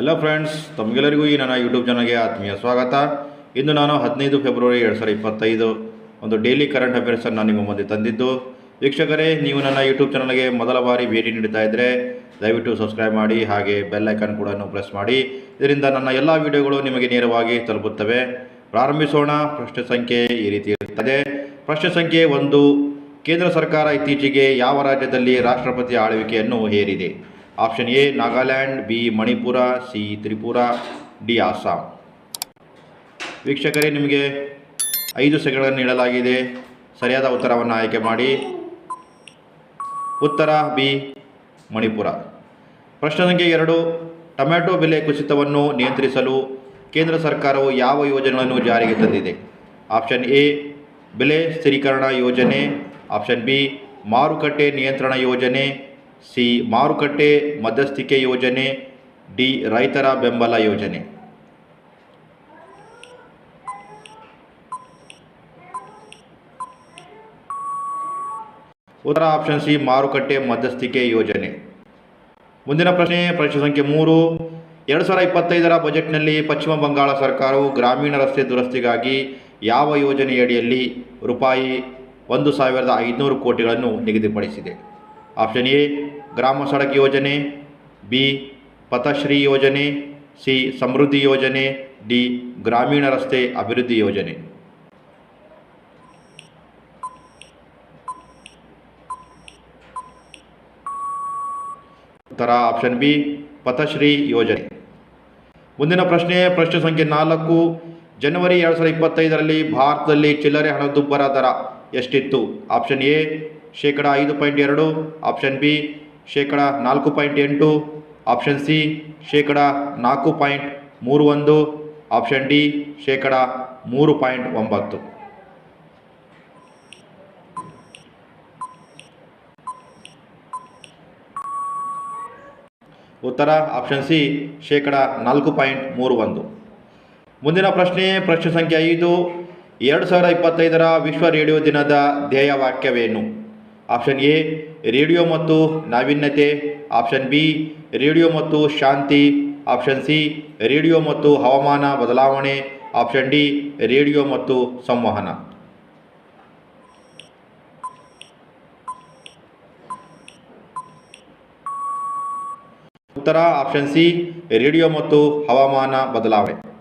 ಎಲ್ಲ ಫ್ರೆಂಡ್ಸ್ ತಮಗೆಲ್ಲರಿಗೂ ಈ ನನ್ನ ಯೂಟ್ಯೂಬ್ ಚಾನಲ್ಗೆ ಆತ್ಮೀಯ ಸ್ವಾಗತ. ಇಂದು ನಾನು ಹದಿನೈದು ಫೆಬ್ರವರಿ ಎರಡು ಸಾವಿರದ ಇಪ್ಪತ್ತೈದು, ಒಂದು ಡೈಲಿ ಕರೆಂಟ್ ಅಫೇರ್ಸನ್ನು ನಿಮ್ಮ ಮುಂದೆ ತಂದಿದ್ದು. ವೀಕ್ಷಕರೇ, ನೀವು ನನ್ನ ಯೂಟ್ಯೂಬ್ ಚಾನಲ್ಗೆ ಮೊದಲ ಬಾರಿ ಭೇಟಿ ನೀಡ್ತಾ ಇದ್ದರೆ ದಯವಿಟ್ಟು ಸಬ್ಸ್ಕ್ರೈಬ್ ಮಾಡಿ, ಹಾಗೆ ಬೆಲ್ ಐಕಾನ್ ಕೂಡ ಪ್ರೆಸ್ ಮಾಡಿ. ಇದರಿಂದ ನನ್ನ ಎಲ್ಲ ವಿಡಿಯೋಗಳು ನಿಮಗೆ ನೇರವಾಗಿ ತಲುಪುತ್ತವೆ. ಪ್ರಾರಂಭಿಸೋಣ. ಪ್ರಶ್ನೆ ಸಂಖ್ಯೆ ಈ ರೀತಿ ಇರುತ್ತದೆ ಪ್ರಶ್ನೆ ಸಂಖ್ಯೆ ಒಂದು, ಕೇಂದ್ರ ಸರ್ಕಾರ ಇತ್ತೀಚೆಗೆ ಯಾವ ರಾಜ್ಯದಲ್ಲಿ ರಾಷ್ಟ್ರಪತಿ ಆಳ್ವಿಕೆಯನ್ನು ಹೇರಿದೆ? Option A Nagaland B Manipur C Tripura D Assam ವೀಕ್ಷಕರೇ, ನಿಮಗೆ ಐದು ಸೆಕೆಂಡ್ಗಳನ್ನು ನೀಡಲಾಗಿದೆ. ಸರಿಯಾದ ಉತ್ತರವನ್ನು ಆಯ್ಕೆ ಮಾಡಿ. ಉತ್ತರ ಬಿ ಮಣಿಪುರ. ಪ್ರಶ್ನೆ ಸಂಖ್ಯೆ ಎರಡು, ಟೊಮ್ಯಾಟೊ ಬೆಲೆ ಕುಸಿತವನ್ನು ನಿಯಂತ್ರಿಸಲು ಕೇಂದ್ರ ಸರ್ಕಾರವು ಯಾವ ಯೋಜನೆಗಳನ್ನು ಜಾರಿಗೆ ತಂದಿದೆ? ಆಪ್ಷನ್ ಎ ಬೆಲೆ ಸ್ಥಿರೀಕರಣ ಯೋಜನೆ. ಆಪ್ಷನ್ ಬಿ ಮಾರುಕಟ್ಟೆ ನಿಯಂತ್ರಣ ಯೋಜನೆ. ಸಿ ಮಾರುಕಟ್ಟೆ ಮಧ್ಯಸ್ಥಿಕೆ ಯೋಜನೆ, ಡಿ ರೈತರ ಬೆಂಬಲ ಯೋಜನೆ. ಉತ್ತರ ಆಪ್ಷನ್ ಸಿ ಮಾರುಕಟ್ಟೆ ಮಧ್ಯಸ್ಥಿಕೆ ಯೋಜನೆ. ಮುಂದಿನ ಪ್ರಶ್ನೆ ಪ್ರಶ್ನೆ ಸಂಖ್ಯೆ ಮೂರು. ಎರಡು ಸಾವಿರದ ಇಪ್ಪತ್ತೈದರ ಬಜೆಟ್ನಲ್ಲಿ ಪಶ್ಚಿಮ ಬಂಗಾಳ ಸರ್ಕಾರವು ಗ್ರಾಮೀಣ ರಸ್ತೆ ದುರಸ್ತಿಗಾಗಿ ಯಾವ ಯೋಜನೆಯಡಿಯಲ್ಲಿ ರೂಪಾಯಿ ಒಂದು ಸಾವಿರದ ಐದುನೂರು ಕೋಟಿಗಳನ್ನು ನಿಗದಿಪಡಿಸಿದೆ. ಆಪ್ಷನ್ ಎ ಗ್ರಾಮ ಸಡಕ್ ಯೋಜನೆ ಬಿ ಪಥಶ್ರೀ ಯೋಜನೆ ಸಿ ಸಮೃದ್ಧಿ ಯೋಜನೆ ಡಿ ಗ್ರಾಮೀಣ ರಸ್ತೆ ಅಭಿವೃದ್ಧಿ ಯೋಜನೆ ಉತ್ತರ ಆಪ್ಷನ್ ಬಿ ಪಥಶ್ರೀ ಯೋಜನೆ ಮುಂದಿನ ಪ್ರಶ್ನೆ ಪ್ರಶ್ನೆ ಸಂಖ್ಯೆ ನಾಲ್ಕು. ಜನವರಿ ಎರಡು ಸಾವಿರದ ಇಪ್ಪತ್ತೈದರಲ್ಲಿ ಭಾರತದಲ್ಲಿ ಚಿಲ್ಲರೆ ಹಣದುಬ್ಬರ ದರ ಎಷ್ಟಿತ್ತು? ಆಪ್ಷನ್ ಎ ಶೇಕಡ ಐದು ಪಾಯಿಂಟ್ ಎರಡು, ಆಪ್ಷನ್ ಬಿ, ಶೇಕಡ ನಾಲ್ಕು ಪಾಯಿಂಟ್ ಎಂಟು, ಆಪ್ಷನ್ ಸಿ, ಶೇಕಡ ನಾಲ್ಕು ಪಾಯಿಂಟ್ ಮೂರು ಒಂದು, ಆಪ್ಷನ್ ಡಿ, ಶೇಕಡ ಮೂರು ಪಾಯಿಂಟ್ ಒಂಬತ್ತು. ಉತ್ತರ, ಆಪ್ಷನ್ ಸಿ, ಶೇಕಡ ನಾಲ್ಕು ಪಾಯಿಂಟ್ ಮೂರು ಒಂದು. ಮುಂದಿನ ಪ್ರಶ್ನೆ ಪ್ರಶ್ನೆ ಸಂಖ್ಯೆ ಐದು, ಎರಡು ಸಾವಿರದ ಇಪ್ಪತ್ತೈದರ ವಿಶ್ವ ರೇಡಿಯೋ ದಿನದ ಧ್ಯೇಯವಾಕ್ಯವೇನು? ಆಪ್ಷನ್ ಎ, ರೇಡಿಯೋ ಮತ್ತು ನಾವೀನ್ಯತೆ. ಆಪ್ಷನ್ ಬಿ, ರೇಡಿಯೋ ಮತ್ತು ಶಾಂತಿ. ಆಪ್ಷನ್ ಸಿ, ರೇಡಿಯೋ ಮತ್ತು ಹವಾಮಾನ ಬದಲಾವಣೆ. ಆಪ್ಷನ್ ಡಿ, ರೇಡಿಯೋ ಮತ್ತು ಸಂವಹನ. ಉತ್ತರ, ಆಪ್ಷನ್ ಸಿ, ರೇಡಿಯೋ ಮತ್ತು ಹವಾಮಾನ ಬದಲಾವಣೆ.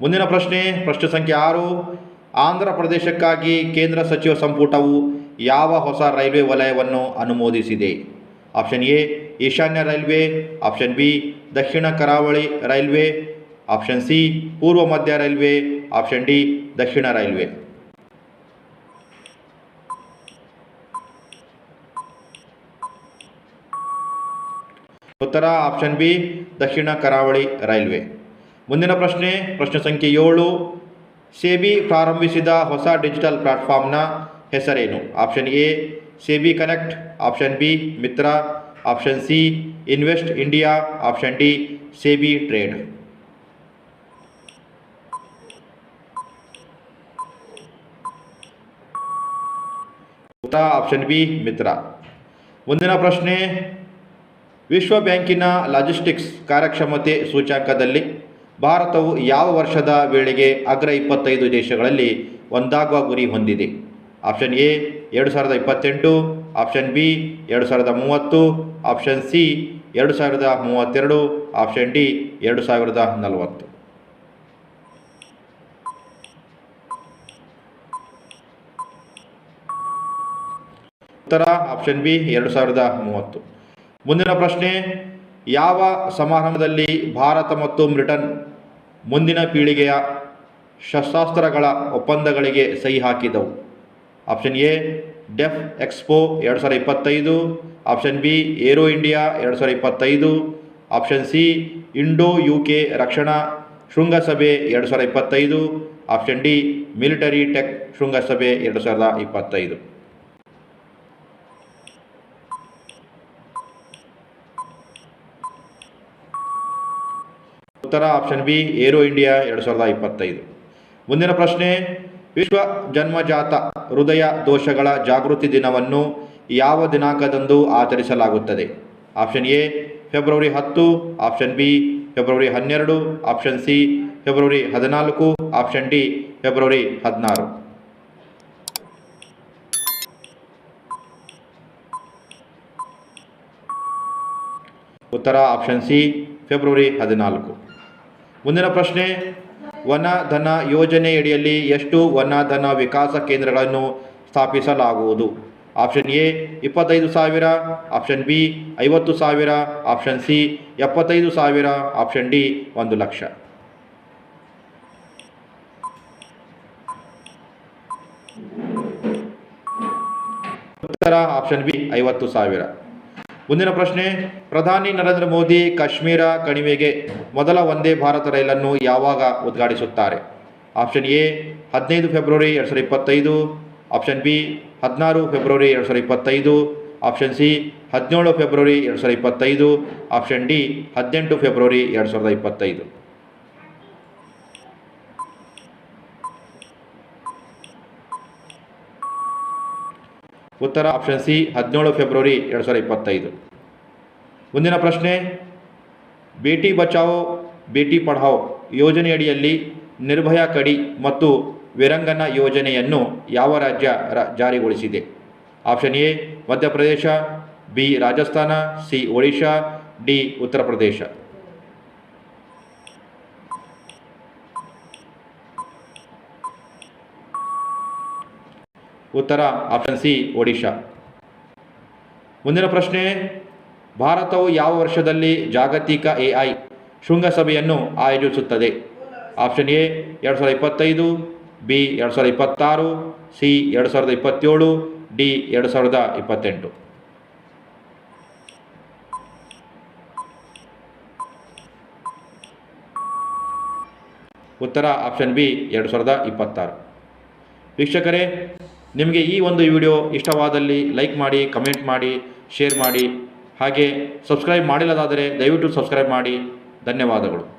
ಮುಂದಿನ ಪ್ರಶ್ನೆ ಪ್ರಶ್ನೆ ಸಂಖ್ಯೆ ಆರು. ಆಂಧ್ರ ಪ್ರದೇಶಕ್ಕಾಗಿ ಕೇಂದ್ರ ಸಚಿವ ಸಂಪುಟವು ಯಾವ ಹೊಸ ರೈಲ್ವೆ ವಲಯವನ್ನು ಅನುಮೋದಿಸಿದೆ? ಆಪ್ಷನ್ ಎ, ಈಶಾನ್ಯ ರೈಲ್ವೆ. ಆಪ್ಷನ್ ಬಿ, ದಕ್ಷಿಣ ಕರಾವಳಿ ರೈಲ್ವೆ. ಆಪ್ಷನ್ ಸಿ, ಪೂರ್ವ ಮಧ್ಯ ರೈಲ್ವೆ. ಆಪ್ಷನ್ ಡಿ, ದಕ್ಷಿಣ ರೈಲ್ವೆ. ಉತ್ತರ, ಆಪ್ಷನ್ ಬಿ, ದಕ್ಷಿಣ ಕರಾವಳಿ ರೈಲ್ವೆ. ಮುಂದಿನ ಪ್ರಶ್ನೆ ಪ್ರಶ್ನೆ ಸಂಖ್ಯೆ ಏಳು. ಸೇಬಿ ಪ್ರಾರಂಭಿಸಿದ ಹೊಸ ಡಿಜಿಟಲ್ ಪ್ಲಾಟ್ಫಾರ್ಮ್ನ ಹೆಸರೇನು? Option A SEBI connect option B Mitra option C invest India option D SEBI trade option B Mitra ಮುಂದಿನ ಪ್ರಶ್ನೆ, ವಿಶ್ವ ಬ್ಯಾಂಕಿನ ಲಾಜಿಸ್ಟಿಕ್ಸ್ ಕಾರ್ಯಕ್ಷಮತೆ ಸೂಚ್ಯಾಂಕದಲ್ಲಿ ಭಾರತವು ಯಾವ ವರ್ಷದ ವೇಳೆಗೆ ಅಗ್ರ ಇಪ್ಪತ್ತೈದು ದೇಶಗಳಲ್ಲಿ ಒಂದಾಗುವ ಗುರಿ ಹೊಂದಿದೆ? ಆಪ್ಷನ್ ಎ, ಎರಡು ಸಾವಿರದ ಇಪ್ಪತ್ತೆಂಟು. ಆಪ್ಷನ್ ಬಿ, ಎರಡು ಸಾವಿರದ ಮೂವತ್ತು. ಆಪ್ಷನ್ ಸಿ, ಎರಡು ಸಾವಿರದ ಮೂವತ್ತೆರಡು. ಆಪ್ಷನ್ ಡಿ, ಎರಡು ಸಾವಿರದ ನಲವತ್ತು. ಉತ್ತರ, ಆಪ್ಷನ್ ಬಿ, ಎರಡು ಸಾವಿರದ ಮೂವತ್ತು. ಮುಂದಿನ ಪ್ರಶ್ನೆ, ಯಾವ ಸಮಾರಂಭದಲ್ಲಿ ಭಾರತ ಮತ್ತು ಬ್ರಿಟನ್ ಮುಂದಿನ ಪೀಳಿಗೆಯ ಶಸ್ತ್ರಾಸ್ತ್ರಗಳ ಒಪ್ಪಂದಗಳಿಗೆ ಸಹಿ ಹಾಕಿದವು? ಆಪ್ಷನ್ ಎ ಡೆಫ್ ಎಕ್ಸ್ಪೋ ಎರಡು ಸಾವಿರದ ಇಪ್ಪತ್ತೈದು. ಆಪ್ಷನ್ ಬಿ ಏರೋ ಇಂಡಿಯಾ ಎರಡು ಸಾವಿರ ಇಪ್ಪತ್ತೈದು. Option C Indo U K ರಕ್ಷಣಾ ಶೃಂಗಸಭೆ ಎರಡು ಸಾವಿರದ ಇಪ್ಪತ್ತೈದು. ಆಪ್ಷನ್ ಡಿ ಮಿಲಿಟರಿ ಟೆಕ್ ಶೃಂಗಸಭೆ ಎರಡು ಸಾವಿರದ ಇಪ್ಪತ್ತೈದು. ಉತ್ತರ ಆಪ್ಷನ್ ಬಿ ಏರೋ ಇಂಡಿಯಾ ಎರಡು ಸಾವಿರದ ಇಪ್ಪತ್ತೈದು. ಮುಂದಿನ ಪ್ರಶ್ನೆ ವಿಶ್ವ ಜನ್ಮಜಾತ ಹೃದಯ ದೋಷಗಳ ಜಾಗೃತಿ ದಿನವನ್ನು ಯಾವ ದಿನಾಂಕದಂದು ಆಚರಿಸಲಾಗುತ್ತದೆ? ಆಪ್ಷನ್ ಎ, ಫೆಬ್ರವರಿ ಹತ್ತು. ಆಪ್ಷನ್ ಬಿ, ಫೆಬ್ರವರಿ ಹನ್ನೆರಡು. ಆಪ್ಷನ್ ಸಿ, ಫೆಬ್ರವರಿ ಹದಿನಾಲ್ಕು. ಆಪ್ಷನ್ ಡಿ, ಫೆಬ್ರವರಿ ಹದಿನಾರು. ಉತ್ತರ ಆಪ್ಷನ್ ಸಿ, ಫೆಬ್ರವರಿ ಹದಿನಾಲ್ಕು. ಮುಂದಿನ ಪ್ರಶ್ನೆ ವನಧನ ಯೋಜನೆಯಡಿಯಲ್ಲಿ ಎಷ್ಟು ವನ ಧನ ವಿಕಾಸ ಕೇಂದ್ರಗಳನ್ನು ಸ್ಥಾಪಿಸಲಾಗುವುದು? ಆಪ್ಷನ್ ಎ, ಇಪ್ಪತ್ತೈದು ಸಾವಿರ. ಆಪ್ಷನ್ ಬಿ, ಐವತ್ತು ಸಾವಿರ. ಆಪ್ಷನ್ ಸಿ, ಎಪ್ಪತ್ತೈದು ಸಾವಿರ. ಆಪ್ಷನ್ ಡಿ, ಒಂದು ಲಕ್ಷ. ಉತ್ತರ, ಆಪ್ಷನ್ ಬಿ, ಐವತ್ತು ಸಾವಿರ. ಮುಂದಿನ ಪ್ರಶ್ನೆ, ಪ್ರಧಾನಿ ನರೇಂದ್ರ ಮೋದಿ ಕಾಶ್ಮೀರ ಕಣಿವೆಗೆ ಮೊದಲ ಒಂದೇ ಭಾರತ ರೈಲನ್ನು ಯಾವಾಗ ಉದ್ಘಾಟಿಸುತ್ತಾರೆ? ಆಪ್ಷನ್ ಎ, ಹದಿನೈದು ಫೆಬ್ರವರಿ ಎರಡು ಸಾವಿರದ ಇಪ್ಪತ್ತೈದು. ಆಪ್ಷನ್ ಬಿ, ಹದಿನಾರು ಫೆಬ್ರವರಿ ಎರಡು ಸಾವಿರದ ಇಪ್ಪತ್ತೈದು. ಆಪ್ಷನ್ ಸಿ, ಹದಿನೇಳು ಫೆಬ್ರವರಿ ಎರಡು ಸಾವಿರದ ಇಪ್ಪತ್ತೈದು. ಆಪ್ಷನ್ ಡಿ, ಹದಿನೆಂಟು ಫೆಬ್ರವರಿ ಎರಡು ಸಾವಿರದ ಇಪ್ಪತ್ತೈದು. ಉತ್ತರ ಆಪ್ಷನ್ ಸಿ ಹದಿನೇಳು ಫೆಬ್ರವರಿ ಎರಡು ಸಾವಿರದ ಇಪ್ಪತ್ತೈದು. ಮುಂದಿನ ಪ್ರಶ್ನೆ, ಬೇಟಿ ಬಚಾವೋ, ಬೇಟಿ ಪಢಾವೋ ಯೋಜನೆಯಡಿಯಲ್ಲಿ ನಿರ್ಭಯ ಕಡಿ ಮತ್ತು ವಿರಂಗನ ಯೋಜನೆಯನ್ನು ಯಾವ ರಾಜ್ಯ ಜಾರಿಗೊಳಿಸಿದೆ? Option A, Madhya Pradesh, B Rajasthan, C Odisha, D Uttar Pradesh ಉತ್ತರ ಆಪ್ಷನ್ ಸಿ ಒಡಿಶಾ ಮುಂದಿನ ಪ್ರಶ್ನೆ, ಭಾರತವು ಯಾವ ವರ್ಷದಲ್ಲಿ ಜಾಗತಿಕ ಎ ಐ ಶೃಂಗಸಭೆಯನ್ನು ಆಯೋಜಿಸುತ್ತದೆ? ಆಪ್ಷನ್ ಎ ಎರಡು ಸಾವಿರದ ಇಪ್ಪತ್ತೈದು ಬಿ ಎರಡು ಸಾವಿರದ ಇಪ್ಪತ್ತಾರು ಸಿ ಎರಡು ಸಾವಿರದ ಇಪ್ಪತ್ತೇಳು ಡಿ ಎರಡು ಸಾವಿರದ ಇಪ್ಪತ್ತೆಂಟು. ಉತ್ತರ ಆಪ್ಷನ್ ಬಿ ಎರಡು ಸಾವಿರದ ಇಪ್ಪತ್ತಾರು. ವೀಕ್ಷಕರೇ ನಿಮಗೆ ಈ ಒಂದು ವಿಡಿಯೋ ಇಷ್ಟವಾದಲ್ಲಿ ಲೈಕ್ ಮಾಡಿ, ಕಮೆಂಟ್ ಮಾಡಿ, ಶೇರ್ ಮಾಡಿ, ಹಾಗೆ ಸಬ್ಸ್ಕ್ರೈಬ್ ಮಾಡಿಲ್ಲದಾದರೆ ದಯವಿಟ್ಟು ಸಬ್ಸ್ಕ್ರೈಬ್ ಮಾಡಿ. ಧನ್ಯವಾದಗಳು.